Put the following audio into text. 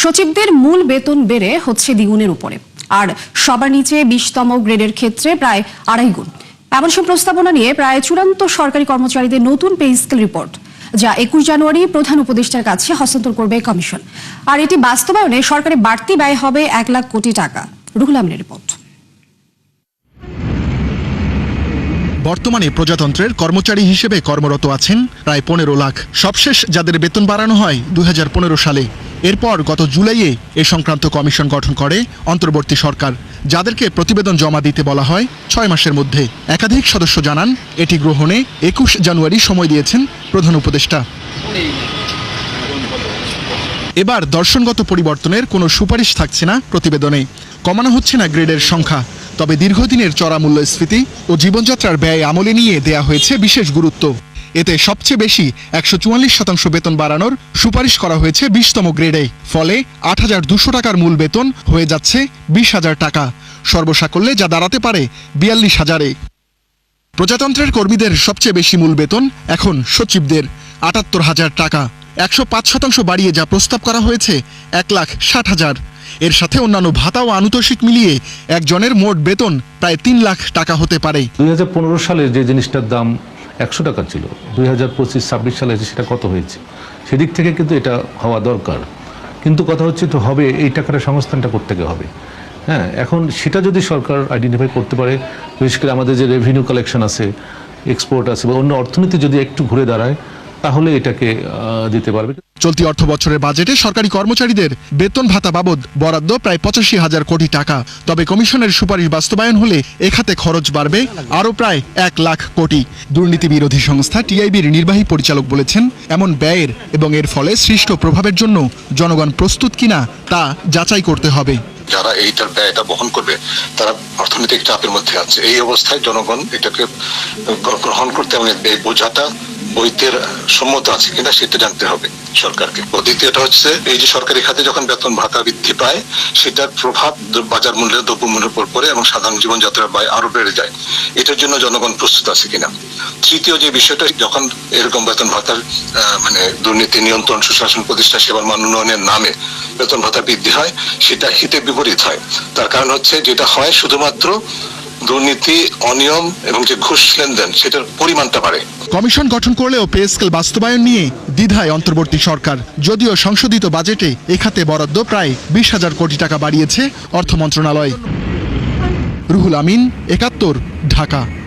সচিবদের মূল বেতন বেড়ে হচ্ছে দ্বিগুণের উপরে। আর সবার নিচে বিশতম গ্রেডের ক্ষেত্রে প্রায় আড়াই গুণ। এমন সব প্রস্তাবনা নিয়ে প্রায় চূড়ান্ত সরকারি কর্মচারীদের নতুন পে স্কেল রিপোর্ট, যা একুশ জানুয়ারি প্রধান উপদেষ্টার কাছে হস্তান্তর করবে কমিশন। আর এটি বাস্তবায়নে সরকারি বাড়তি ব্যয় হবে এক লাখ কোটি টাকা। রুহুল আমিনের রিপোর্ট। বর্তমানে প্রজাতন্ত্রের কর্মচারী হিসেবে কর্মরত আছেন প্রায় পনেরো লাখ। সবশেষ যাদের বেতন বাড়ানো হয় দুই হাজার পনেরো সালে। এরপর গত জুলাইয়ে এ সংক্রান্ত কমিশন গঠন করে অন্তর্বর্তী সরকার, যাদেরকে প্রতিবেদন জমা দিতে বলা হয় ছয় মাসের মধ্যে। একাধিক সদস্য জানান, এটি গ্রহণে একুশ জানুয়ারি সময় দিয়েছেন প্রধান উপদেষ্টা। এবার দর্শনগত পরিবর্তনের কোনো সুপারিশ থাকছে না প্রতিবেদনে। কমানো হচ্ছে না গ্রেডের সংখ্যা, তবে দীর্ঘদিনের চড়া মূল্যস্ফীতি ও জীবনযাত্রার ব্যয় আমলে নিয়ে দেয়া হয়েছে বিশেষ গুরুত্ব। এতে সবচেয়ে বেশি একশো চুয়াল্লিশ শতাংশ বেতন বাড়ানোর সুপারিশ করা হয়েছে বিশতম গ্রেডে ফলে আট হাজার দুশো টাকার মূল বেতন হয়ে যাচ্ছে বিশ হাজার টাকা। সর্বসাকল্যে যা দাঁড়াতে পারে বিয়াল্লিশ হাজারে। প্রজাতন্ত্রের কর্মীদের সবচেয়ে বেশি মূল বেতন এখন সচিবদের, আটাত্তর হাজার টাকা। একশো পাঁচ শতাংশ বাড়িয়ে যা প্রস্তাব করা হয়েছে এক লাখ ষাট হাজার। এর সাথে অন্যান্য ভাতা ও আনুতোষিক মিলিয়ে একজনের মোট বেতন প্রায় তিন লাখ টাকা হতে পারে। দুই হাজার পনেরো সালে যে জিনিসটার দাম একশো টাকা ছিল। দুই হাজার পঁচিশ ছাব্বিশ সালে এসে সেটা কত হয়েছে? সেদিক থেকে কিন্তু এটা হওয়া দরকার। কিন্তু কথা হচ্ছে তো হবে, এই টাকাটা সংস্থানটা করতে হবে। হ্যাঁ এখন সেটা যদি সরকার আইডেন্টিফাই করতে পারে, বিশেষ করে আমাদের যে রেভিনিউ কালেকশন আছে এক্সপোর্ট আছে বা অন্য অর্থনীতি যদি একটু ঘুরে দাঁড়ায় তাহলে এটাকে দিতে পারবে। চলতি অর্থ বছরের বাজেটে সরকারি কর্মচারীদের বেতন ভাতা বাবদ বরাদ্দ প্রায় পঁচাশি হাজার কোটি টাকা। তবে কমিশনের সুপারিশ বাস্তবায়ন হলে এ খাতে খরচ বাড়বে আরও প্রায় এক লাখ কোটি। দুর্নীতি বিরোধী সংস্থা টিআইবির নির্বাহী পরিচালক বলেছেন এমন ব্যয়ের এবং এর ফলে সৃষ্ট প্রভাবের জন্য জনগণ প্রস্তুত কিনা তা যাচাই করতে হবে। যারা এইটার ব্যয়টা বহন করবে তারা অর্থনৈতিক চাপের মধ্যে আছে। এই অবস্থায় জনগণ এটাকে গ্রহণ করতে এবং এই বোঝাটা বইতের সম্মত আছে কিনা সেটা জানতে হবে সরকারকে। ও দ্বিতীয়টা হচ্ছে, এই যে সরকারি খাতে যখন বেতন ভাতা বৃদ্ধি পায়, সেটার প্রভাব বাজার মূল্যের দ্রব্য মূল্যের উপর পড়ে এবং সাধারণ জীবনযাত্রার ব্যয় আরও বেড়ে যায়। এটার জন্য জনগণ প্রস্তুত আছে কিনা? তৃতীয় যে বিষয়টা, যখন এরকম বেতন ভাতার মানে দুর্নীতি নিয়ন্ত্রণ, সুশাসন প্রতিষ্ঠা, সেবার মান উন্নয়নের নামে বেতন ভাতা বৃদ্ধি হয়, সেটা হিতে বিপরীত হয়। তার কারণ হচ্ছে, যেটা হয় শুধুমাত্র দুর্নীতি, অনিয়ম এবং যে ঘুষ লেনদেন, সেটার পরিমাণটা বাড়ে। কমিশন গঠন করলেও পে স্কেল বাস্তবায়ন নিয়ে দ্বিধায় অন্তর্বর্তী সরকার। যদিও সংশোধিত বাজেটে এখাতে খাতে বরাদ্দ প্রায় বিশ হাজার কোটি টাকা বাড়িয়েছে অর্থ মন্ত্রণালয়। রুহুল আমিন, একাত্তর, ঢাকা।